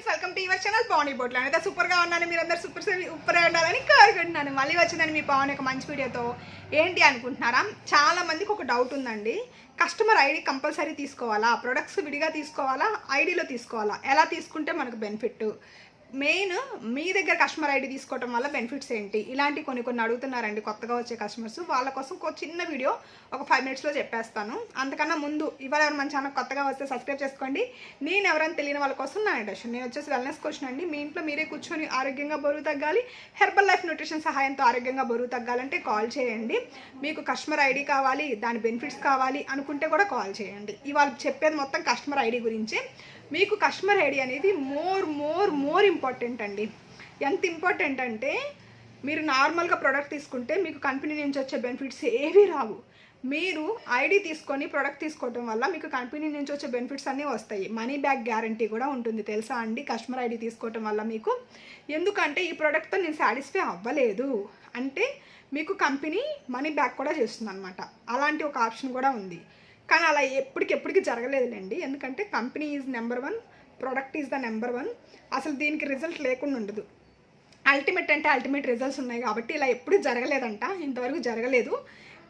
Friends welcome to your channel Pavan బోట్లు అయితే సూపర్గా ఉన్నాను. మీరందరూ సూపర్ సూపర్గా ఉండాలని కోరుకుంటున్నాను. మళ్ళీ వచ్చిందని మీ పవన్ ఒక మంచి వీడియోతో ఏంటి అనుకుంటున్నారా? చాలా మందికి ఒక డౌట్ ఉందండి. కస్టమర్ ఐడి కంపల్సరీ తీసుకోవాలా? ప్రొడక్ట్స్ విడిగా తీసుకోవాలా? ఐడిలో తీసుకోవాలా? ఎలా తీసుకుంటే మనకు బెనిఫిట్ మెయిన్ మీ దగ్గర కస్టమర్ ఐడి తీసుకోవటం వల్ల బెనిఫిట్స్ ఏంటి? ఇలాంటి కొన్ని కొన్ని అడుగుతున్నారండి కొత్తగా వచ్చే కస్టమర్స్ వాళ్ళ కోసం ఒక చిన్న వీడియో ఒక ఫైవ్ మినిట్స్లో చెప్పేస్తాను. అంతకన్నా ముందు ఇవాళ ఎవరు మన ఛానల్ కొత్తగా వస్తే సబ్స్క్రైబ్ చేసుకోండి. నేను ఎవరైనా తెలియని వాళ్ళ కోసం నా ఇంట్రెస్ట్ నేను వచ్చేసి వెల్నెస్ కోచ్ అండి. మీ ఇంట్లో మీరే కూర్చొని ఆరోగ్యంగా బరువు తగ్గాలి. హెర్బల్ లైఫ్ న్యూట్రిషన్ సహాయంతో ఆరోగ్యంగా బరువు తగ్గాలంటే కాల్ చేయండి. మీకు కస్టమర్ ఐడి కావాలి దాని బెనిఫిట్స్ కావాలి అనుకుంటే కూడా కాల్ చేయండి. ఇవాళ చెప్పేది మొత్తం కస్టమర్ ఐడి గురించి. మీకు కస్టమర్ ఐడి అనేది మోర్ మోర్ మోర్ ఇంపార్టెంట్ అండి. ఎంత ఇంపార్టెంట్ అంటే మీరు నార్మల్గా ప్రోడక్ట్ తీసుకుంటే మీకు కంపెనీ నుంచి వచ్చే బెనిఫిట్స్ ఏవి రావు. మీరు ఐడి తీసుకొని ప్రోడక్ట్ తీసుకోవడం వల్ల మీకు కంపెనీ నుంచి వచ్చే బెనిఫిట్స్ అన్నీ వస్తాయి. మనీ బ్యాక్ గ్యారంటీ కూడా ఉంటుంది. తెలుసా అండి? కస్టమర్ ఐడి తీసుకోవటం వల్ల మీకు. ఎందుకంటే ఈ ప్రోడక్ట్తో నేను సాటిస్ఫై అవ్వలేదు. అంటే మీకు కంపెనీ మనీ బ్యాక్ కూడా చేస్తుంది అనమాట అలాంటి ఒక ఆప్షన్ కూడా ఉంది. కానీ అలా ఎప్పటికెప్పటికి జరగలేదులేండి. ఎందుకంటే company is number one product is the number one అసలు దీనికి రిజల్ట్ లేకుండా ఉండదు. అల్టిమేట్ అంటే అల్టిమేట్ రిజల్ట్స్ ఉన్నాయి కాబట్టి ఇలా ఎప్పుడు జరగలేదంట. ఇంతవరకు జరగలేదు.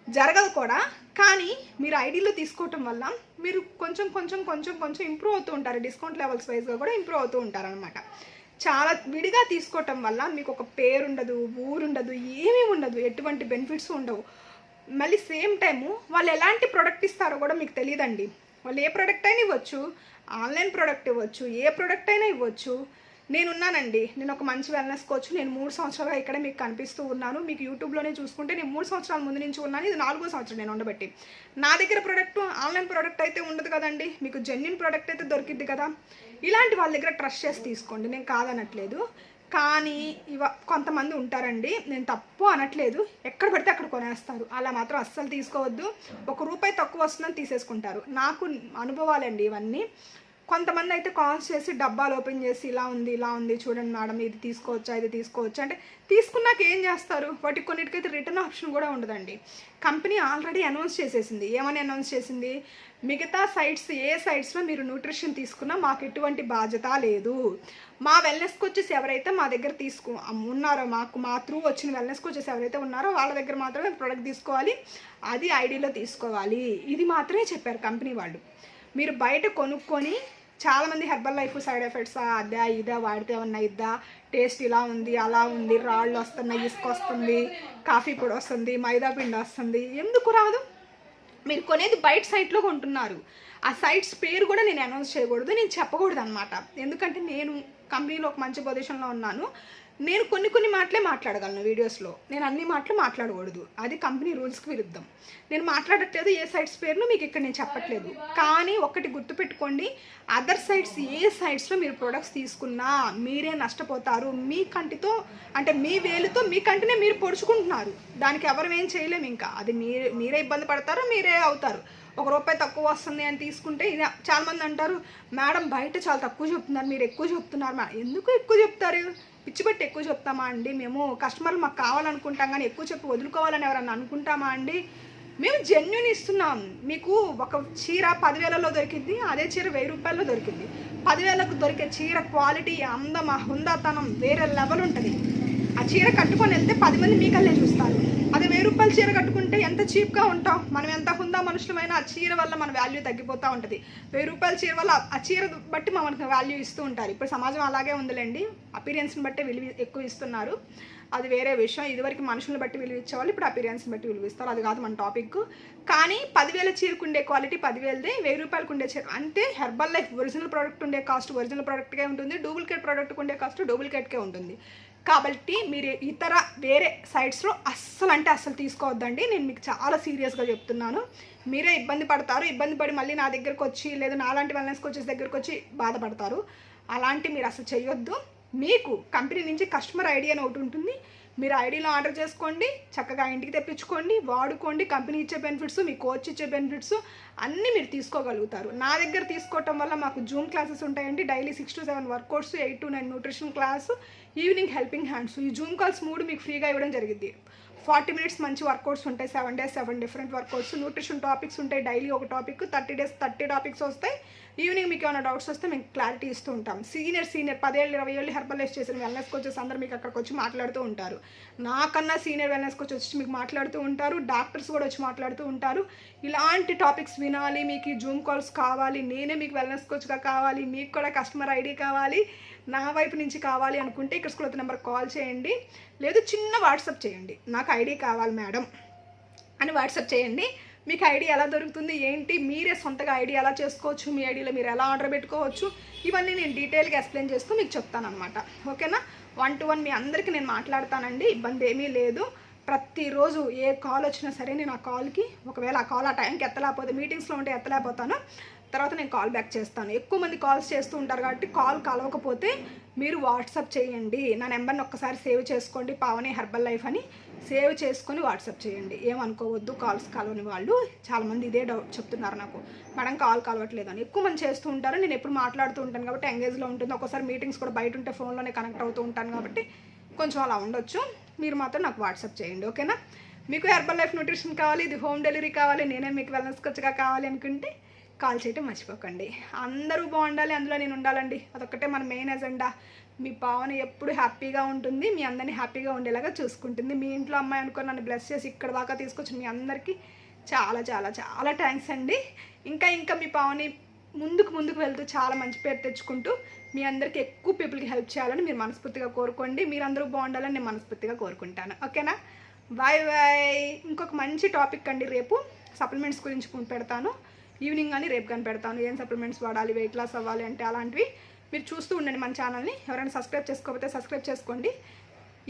జరగదు కూడా. కానీ మీరు ఐడీలో తీసుకోవటం వల్ల మీరు కొంచెం కొంచెం కొంచెం కొంచెం ఇంప్రూవ్ అవుతూ ఉంటారు. డిస్కౌంట్ లెవెల్స్ వైజ్గా కూడా ఇంప్రూవ్ అవుతూ ఉంటారనమాట చాలా విడిగా తీసుకోవటం వల్ల మీకు ఒక పేరు ఉండదు ఏమీ ఉండదు. ఎటువంటి బెనిఫిట్స్ ఉండవు. మళ్ళీ సేమ్ టైము వాళ్ళు ఎలాంటి ప్రోడక్ట్ ఇస్తారో కూడా మీకు తెలియదండి వాళ్ళు ఏ ప్రోడక్ట్ అయినా ఇవ్వచ్చు ఆన్లైన్ ప్రోడక్ట్ ఇవ్వచ్చు ఏ ప్రోడక్ట్ అయినా ఇవ్వచ్చు. నేనున్నానండి నేను ఒక మంచి వెల్నెస్ కోచ్ నేను మూడు సంవత్సరాలుగా ఇక్కడ మీకు కనిపిస్తూ ఉన్నాను. మీకు యూట్యూబ్లోనే చూసుకుంటే నేను మూడు సంవత్సరాల ముందు నుంచి ఉన్నాను. ఇది నాలుగో సంవత్సరం నేను ఉండబట్టి. నా దగ్గర ప్రోడక్ట్ ఆన్లైన్ ప్రోడక్ట్ అయితే ఉండదు కదండి. మీకు జెన్యున్ ప్రోడక్ట్ అయితే దొరికిద్ది కదా. ఇలాంటి వాళ్ళ దగ్గర ట్రస్ట్ చేసి తీసుకోండి. నేను కాదనట్లేదు. కానీ ఇవ కొంతమంది ఉంటారండి. నేను తప్పు అనట్లేదు. ఎక్కడ పడితే అక్కడ కొనేస్తారు. అలా మాత్రం అస్సలు తీసుకోవద్దు. ఒక రూపాయి తక్కువ వస్తుందని తీసేసుకుంటారు. నాకు అనుభవాలండి ఇవన్నీ. కొంతమంది అయితే కాల్స్ చేసి డబ్బాలు ఓపెన్ చేసి ఇలా ఉంది ఇలా ఉంది చూడండి మేడం ఇది తీసుకోవచ్చా ఇది తీసుకోవచ్చా అంటే తీసుకున్నాక ఏం చేస్తారు? వాటికి కొన్నిటికైతే రిటర్న్ ఆప్షన్ కూడా ఉండదండి. కంపెనీ ఆల్రెడీ అనౌన్స్ చేసేసింది. ఏమని అనౌన్స్ చేసింది? మిగతా సైట్స్ ఏ సైట్స్లో మీరు న్యూట్రిషన్ తీసుకున్నా మాకు ఎటువంటి బాధ్యత లేదు. మా వెల్నెస్కి వచ్చేసి ఎవరైతే మా దగ్గర తీసుకు ఉన్నారో మాకు మా త్రూ వచ్చిన వెల్నెస్కి వచ్చేసి ఎవరైతే ఉన్నారో వాళ్ళ దగ్గర మాత్రమే ప్రోడక్ట్ తీసుకోవాలి. అది ఐడిలో తీసుకోవాలి. ఇది మాత్రమే చెప్పారు కంపెనీ వాళ్ళు. మీరు బయట కొనుక్కొని చాలామంది హెర్బల్ లైఫ్ సైడ్ ఎఫెక్ట్స్ అదా ఇదా వాడితే ఏమన్నా ఇద్దా? టేస్ట్ ఇలా ఉంది అలా ఉంది రాళ్ళు వస్తున్నాయి ఇసుక వస్తుంది కాఫీ పొడి వస్తుంది మైదా పిండి వస్తుంది. ఎందుకు రాదు? మీరు కొనేది బయట సైట్లో కొంటున్నారు. ఆ సైట్స్ పేరు కూడా నేను అనౌన్స్ చేయకూడదు నేను చెప్పకూడదు అనమాట ఎందుకంటే నేను కంపెనీలో ఒక మంచి పొజిషన్లో ఉన్నాను. నేను కొన్ని కొన్ని మాటలే మాట్లాడగలను వీడియోస్లో. నేను అన్ని మాటలు మాట్లాడకూడదు. అది కంపెనీ రూల్స్కి విరుద్ధం. నేను మాట్లాడట్లేదు ఏ సైట్స్ పేర్లు మీకు ఇక్కడ నేను చెప్పట్లేదు. కానీ ఒకటి గుర్తుపెట్టుకోండి అదర్ సైట్స్ ఏ సైట్స్లో మీరు ప్రొడక్ట్స్ తీసుకున్నా మీరే నష్టపోతారు. మీ కంటితో అంటే మీ వేలుతో మీ కంటినే మీరు పొడుచుకుంటున్నారు. దానికి ఎవరు ఏం చేయలేము ఇంకా. అది మీరే మీరే ఇబ్బంది పడతారు మీరే అవుతారు. ఒక రూపాయి తక్కువ వస్తుంది అని తీసుకుంటే ఇది చాలామంది అంటారు మేడం బయట చాలా తక్కువ చెప్తున్నారు మీరు ఎక్కువ చెప్తున్నారు మేడం ఎందుకు ఎక్కువ చెప్తారు? పిచ్చిపెట్టి ఎక్కువ చెప్తామా అండి? మేము కస్టమర్లు మాకు కావాలనుకుంటాం కానీ ఎక్కువ చెప్పి వదులుకోవాలని ఎవరన్నా అనుకుంటామా అండి? మేము జెన్యున్ ఇస్తున్నాం. మీకు ఒక చీర పదివేలలో దొరికింది అదే చీర వెయ్యి రూపాయల్లో దొరికింది. పదివేలకు దొరికే చీర క్వాలిటీ అందం హుందాతనం వేరే లెవెల్ ఉంటుంది. ఆ చీర కట్టుకొని వెళ్తే పది మంది మీకల్లే చూస్తారు. అది వెయ్యి రూపాయల చీర కట్టుకుంటే ఎంత చీప్గా ఉంటాం? మనం ఎంత హుందా మనుషులమైనా ఆ చీర వల్ల మన వాల్యూ తగ్గిపోతూ ఉంటుంది. వెయ్యి రూపాయల చీర వల్ల ఆ చీర బట్టి మనకు వాల్యూ ఇస్తూ ఉంటారు. ఇప్పుడు సమాజం అలాగే ఉందిలేండి. అపీరియన్స్ని బట్టి విలువ ఎక్కువ ఇస్తున్నారు. అది వేరే విషయం. ఇదివరకు మనుషులను బట్టి విలువ ఇచ్చేవాళ్ళు ఇప్పుడు అపీరియన్స్ని బట్టి విలువ ఇస్తారు అది కాదు మన టాపిక్ కానీ పదివేల చీరకు ఉండే క్వాలిటీ పదివేలదే వెయ్యి రూపాయలకు ఉండే చీర. అంటే హెర్బల్ లైఫ్ ఒరిజినల్ ప్రోడక్ట్ ఉండే కాస్ట్ ఒరిజినల్ ప్రోడక్ట్కే ఉంటుంది. డూప్లికేట్ ప్రోడక్ట్కి ఉండే కాస్ట్ డూప్లికేట్కే ఉంటుంది. కాబట్టి మీరు ఇతర వేరే సైట్స్లో అస్సలు అంటే అస్సలు తీసుకోవద్దండి. నేను మీకు చాలా సీరియస్గా చెప్తున్నాను. మీరే ఇబ్బంది పడతారు. ఇబ్బంది పడి మళ్ళీ నా దగ్గరకు వచ్చి లేదా నాలాంటి వెల్నెస్ కోచెస్ దగ్గరకు వచ్చి బాధపడతారు. అలాంటి మీరు అసలు చేయొద్దు. మీకు కంపెనీ నుంచి కస్టమర్ ఐడి అని ఒకటి ఉంటుంది. మీరు ఐడీలో ఆర్డర్ చేసుకోండి చక్కగా ఇంటికి తెప్పించుకోండి వాడుకోండి కంపెనీ ఇచ్చే బెనిఫిట్స్ మీ కోచ్ ఇచ్చే బెనిఫిట్స్ అన్నీ మీరు తీసుకోగలుగుతారు. నా దగ్గర తీసుకోవటం వల్ల మాకు జూమ్ క్లాసెస్ ఉంటాయండి daily six to seven workouts eight to nine nutrition class evening helping hands. ఈ జూమ్ కాల్స్ మూడు మీకు ఫ్రీగా ఇవ్వడం జరిగింది. ఫార్టీ మినిట్స్ మంచి వర్కౌట్స్ ఉంటాయి seven days seven different workouts. Nutrition topics ఉంటాయి డైలీ ఒక topic thirty days thirty topics వస్తాయి. ఈవినింగ్ మీకు ఏమైనా డౌట్స్ వస్తే మేము క్లారిటీ ఇస్తూ ఉంటాం. సీనియర్ సీనియర్ పదేళ్ళు ఇరవై ఏళ్ళు హెర్బలైజ్ చేసిన వెల్నెస్ కోచెస్ అందరూ మీకు అక్కడికి వచ్చి మాట్లాడుతూ ఉంటారు. నాకన్నా సీనియర్ వెల్నెస్ కోచ్ వచ్చి మీకు మాట్లాడుతూ ఉంటారు డాక్టర్స్ కూడా వచ్చి మాట్లాడుతూ ఉంటారు. ఇలాంటి టాపిక్స్ వినాలి మీకు ఈ జూమ్ కాల్స్ కావాలి నేనే మీకు వెల్నెస్ కోచ్గా కావాలి మీకు కూడా కస్టమర్ ఐడి కావాలి నా వైపు నుంచి కావాలి అనుకుంటే ఇక్కడ స్కూల్ నెంబర్ కాల్ చేయండి లేదు చిన్న వాట్సాప్ చేయండి. నాకు ఐడి కావాలి మేడం. అని వాట్సాప్ చేయండి. మీకు ఐడి ఎలా దొరుకుతుంది ఏంటి మీరే సొంతగా ఐడి ఎలా చేసుకోవచ్చు మీ ఐడిలో మీరు ఎలా ఆర్డర్ పెట్టుకోవచ్చు ఇవన్నీ నేను డీటెయిల్గా ఎక్స్ప్లెయిన్ చేస్తూ మీకు చెప్తానమాట ఓకేనా? వన్ టు వన్ మీ అందరికీ నేను మాట్లాడతానండి ఇబ్బంది ఏమీ లేదు. ప్రతిరోజు ఏ కాల్ వచ్చినా సరే నేను ఆ కాల్కి ఒకవేళ ఆ కాల్ ఆ టైంకి ఎత్తలేకపోతే మీటింగ్స్లో ఉంటే ఎత్తలేకపోతాను. తర్వాత నేను కాల్ బ్యాక్ చేస్తాను. ఎక్కువ మంది కాల్స్ చేస్తూ ఉంటారు కాబట్టి కాల్ కలవకపోతే మీరు వాట్సాప్ చేయండి. నా నెంబర్ని ఒక్కసారి సేవ్ చేసుకోండి. పావని హెర్బల్ లైఫ్ అని సేవ్ చేసుకొని వాట్సాప్ చేయండి. ఏమనుకోవద్దు కాల్స్ కలవని వాళ్ళు. చాలామంది ఇదే డౌట్ చెప్తున్నారు నాకు. మేడం కాల్ కలవట్లేదు అని. ఎక్కువ మంది చేస్తూ ఉంటారు. నేను ఎప్పుడు మాట్లాడుతూ ఉంటాను కాబట్టి ఎంగేజ్లో ఉంటుంది. ఒకసారి మీటింగ్స్ కూడా బయట ఉంటే ఫోన్లోనే కనెక్ట్ అవుతూ ఉంటాను కాబట్టి కొంచెం అలా ఉండొచ్చు. మీరు మాత్రం నాకు వాట్సాప్ చేయండి ఓకేనా? మీకు హెర్బల్ లైఫ్ న్యూట్రిషన్ కావాలి ఇది హోమ్ డెలివరీ కావాలి నేనే మీకు వెల్నెస్ ఖర్చుగా కావాలి అనుకుంటే కాల్ చేయటం మర్చిపోకండి. అందరూ బాగుండాలి అందులో నేను ఉండాలండి. అదొక్కటే మన మెయిన్ ఎజెండా మీ పావన ఎప్పుడు హ్యాపీగా ఉంటుంది మీ అందరినీ హ్యాపీగా ఉండేలాగా చూసుకుంటుంది. మీ ఇంట్లో అమ్మాయి అనుకో నన్ను బ్లెస్ చేసి ఇక్కడ దాకా తీసుకొచ్చి మీ అందరికీ చాలా చాలా చాలా థ్యాంక్స్ అండి. ఇంకా ఇంకా మీ పావని ముందుకు ముందుకు వెళ్తూ చాలా మంచి పేరు తెచ్చుకుంటూ మీ అందరికీ ఎక్కువ పీపుల్కి హెల్ప్ చేయాలని మీరు మనస్ఫూర్తిగా కోరుకోండి. మీరందరూ బాగుండాలని నేను మనస్ఫూర్తిగా కోరుకుంటాను. ఓకేనా? బాయ్ బాయ్ ఇంకొక మంచి టాపిక్ అండి రేపు. సప్లిమెంట్స్ గురించి పెడతాను. ఈవినింగ్ కానీ రేపు కానీ పెడతాను. ఏం సప్లిమెంట్స్ వాడాలి? వెయిట్ లాస్ అవ్వాలి అంటే అలాంటివి మీరు చూస్తూ ఉండండి మన ఛానల్ని. ఎవరైనా సబ్స్క్రైబ్ చేసుకోకపోతే సబ్స్క్రైబ్ చేసుకోండి.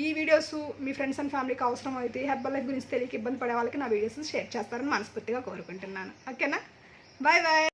ఈ వీడియోస్ మీ ఫ్రెండ్స్ అండ్ ఫ్యామిలీకి అవసరం అయితే హెర్బల్ లైఫ్ గురించి తెలియక ఇబ్బంది పడే వాళ్ళకి నా వీడియోస్ షేర్ చేస్తారని మనస్ఫూర్తిగా కోరుకుంటున్నాను. ఓకేనా? Bye bye